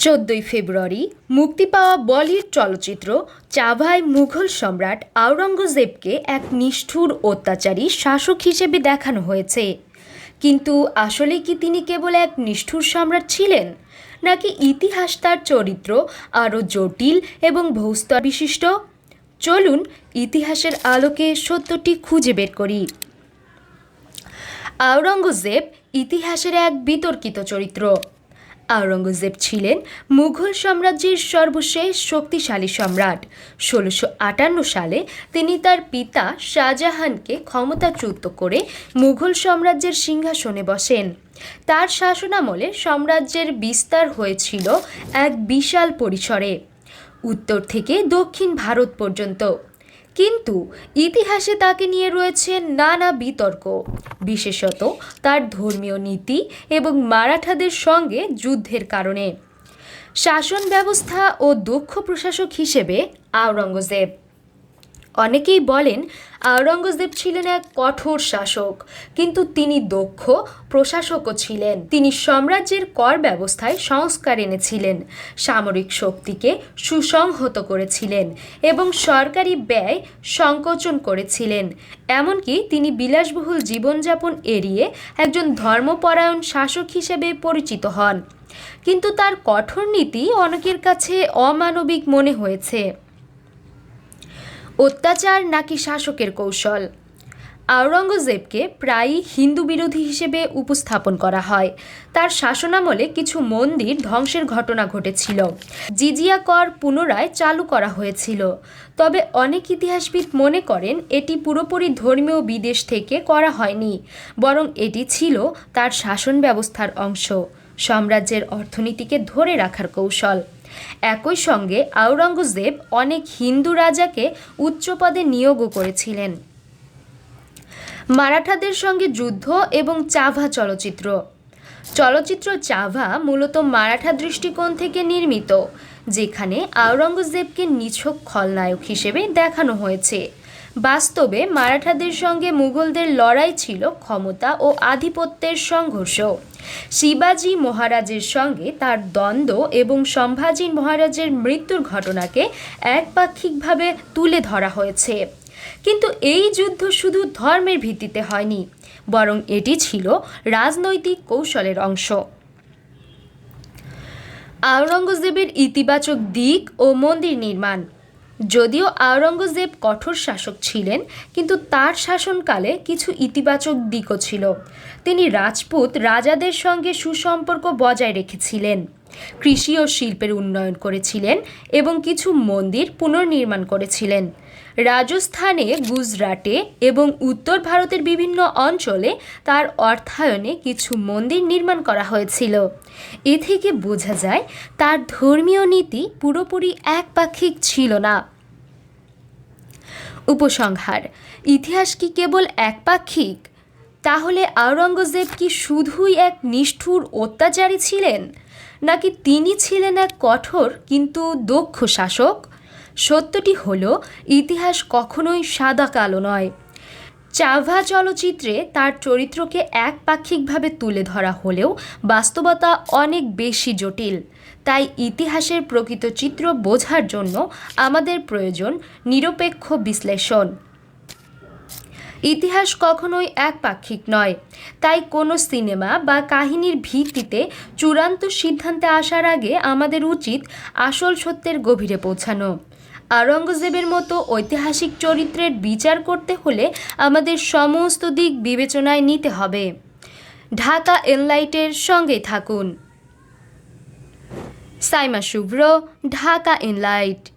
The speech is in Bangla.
চোদ্দই ফেব্রুয়ারি মুক্তি পাওয়া বলিউড চলচ্চিত্র চাভায় মুঘল সম্রাট আওরঙ্গজেবকে এক নিষ্ঠুর অত্যাচারী শাসক হিসেবে দেখানো হয়েছে। কিন্তু আসলে কি তিনি কেবল এক নিষ্ঠুর সম্রাট ছিলেন? নাকি ইতিহাস তার চরিত্র আরও জটিল এবং ভৌস্তর বিশিষ্ট? চলুন ইতিহাসের আলোকে সত্যটি খুঁজে বের করি। আওরঙ্গজেব ইতিহাসের এক বিতর্কিত চরিত্র। আওরঙ্গজেব ছিলেন মুঘল সাম্রাজ্যের সর্বশেষ শক্তিশালী সম্রাট। ষোলোশো আটান্ন সালে তিনি তার পিতা শাহজাহানকে ক্ষমতাচ্যুত করে মুঘল সাম্রাজ্যের সিংহাসনে বসেন। তার শাসনামলে সাম্রাজ্যের বিস্তার হয়েছিল এক বিশাল পরিসরে। উত্তর থেকে দক্ষিণ ভারত পর্যন্ত কিন্তু ইতিহাসে তাকে নিয়ে রয়েছে নানা বিতর্ক। বিশেষত তার ধর্মীয় নীতি এবং মারাঠাদের সঙ্গে যুদ্ধের কারণে। শাসন ব্যবস্থা ও দক্ষ প্রশাসক হিসেবে আওরঙ্গজেব অনেকেই বলেন আওরঙ্গজেব ছিলেন এক কঠোর শাসক, কিন্তু তিনি দক্ষ, প্রশাসকও ছিলেন। তিনি সাম্রাজ্যের কর ব্যবস্থায় সংস্কার এনেছিলেন, সামরিক শক্তিকে সুসংহত করেছিলেন এবং সরকারি ব্যয় সংকোচন করেছিলেন। এমনকি তিনি বিলাসবহুল জীবনযাপন এড়িয়ে একজন ধর্মপরায়ণ শাসক হিসেবে পরিচিত হন। কিন্তু তার কঠোর নীতি অনেকের কাছে অমানবিক মনে হয়েছে। অত্যাচার নাকি শাসকের কৌশল? আওরঙ্গজেবকে প্রায়ই হিন্দু বিরোধী হিসেবে উপস্থাপন করা হয়। তার শাসনামলে কিছু মন্দির ধ্বংসের ঘটনা ঘটেছিল। জিজিয়া কর পুনরায় চালু করা হয়েছিল। তবে অনেক ইতিহাসবিদ মনে করেন, এটি পুরোপুরি ধর্মীয় বিদেশ থেকে করা হয়নি, বরং এটি ছিল তার শাসন ব্যবস্থার অংশ, সাম্রাজ্যের অর্থনীতিকে ধরে রাখার কৌশল। একই সঙ্গে আওরঙ্গজেব অনেক হিন্দু রাজাকে উচ্চপদে নিয়োগও করেছিলেন। মারাঠাদের সঙ্গে যুদ্ধ এবং চাভা চলচ্চিত্র। চলচ্চিত্র চাভা মূলত মারাঠা দৃষ্টিকোণ থেকে নির্মিত, যেখানে আওরঙ্গজেবকে নিছক খলনায়ক হিসেবে দেখানো হয়েছে। বাস্তবে মারাঠাদের সঙ্গে মুঘলদের লড়াই ছিল ক্ষমতা ও আধিপত্যের সংঘর্ষ। শিবাজি মহারাজের সঙ্গে তার দ্বন্দ্ব এবং সম্ভাজি মহারাজের মৃত্যুর ঘটনাকে একপাক্ষিকভাবে তুলে ধরা হয়েছে। কিন্তু এই যুদ্ধ শুধু ধর্মের ভিত্তিতে হয়নি, বরং এটি ছিল রাজনৈতিক কৌশলের অংশ। আওরঙ্গজেবের ইতিবাচক দিক ও মন্দির নির্মাণ। যদিও আওরঙ্গজেব কঠোর শাসক ছিলেন, কিন্তু তার শাসনকালে কিছু ইতিবাচক দিকও ছিল। তিনি রাজপুত রাজাদের সঙ্গে সুসম্পর্ক বজায় রেখেছিলেন, কৃষি ও শিল্পের উন্নয়ন করেছিলেন এবং কিছু মন্দির পুনর্নির্মাণ করেছিলেন। রাজস্থানে, গুজরাটে এবং উত্তর ভারতের বিভিন্ন অঞ্চলে তার অর্থায়নে কিছু মন্দির নির্মাণ করা হয়েছিল। এ থেকে বোঝা যায়, তার ধর্মীয় নীতি পুরোপুরি একপাক্ষিক ছিল না। উপসংহার, ইতিহাস কি কেবল একপাক্ষিক? তাহলে আওরঙ্গজেব কি শুধুই এক নিষ্ঠুর অত্যাচারী ছিলেন? নাকি তিনি ছিলেন এক কঠোর কিন্তু দক্ষ শাসক? সত্যটি হল, ইতিহাস কখনোই সাদা কালো নয়। চাভা চলচ্চিত্রে তার চরিত্রকে একপাক্ষিকভাবে তুলে ধরা হলেও বাস্তবতা অনেক বেশি জটিল। তাই ইতিহাসের প্রকৃত চিত্র বোঝার জন্য আমাদের প্রয়োজন নিরপেক্ষ বিশ্লেষণ। ইতিহাস কখনোই একপাক্ষিক নয়। তাই কোনো সিনেমা বা কাহিনীর ভিত্তিতে চূড়ান্ত সিদ্ধান্তে আসার আগে আমাদের উচিত আসল সত্যের গভীরে পৌঁছানো। আওরঙ্গজেবের মতো ঐতিহাসিক চরিত্রের বিচার করতে হলে আমাদের সমস্ত দিক বিবেচনায় নিতে হবে। ঢাকা এনলাইটের সঙ্গে থাকুন। সাইমা শুভ্র, ঢাকা এনলাইট।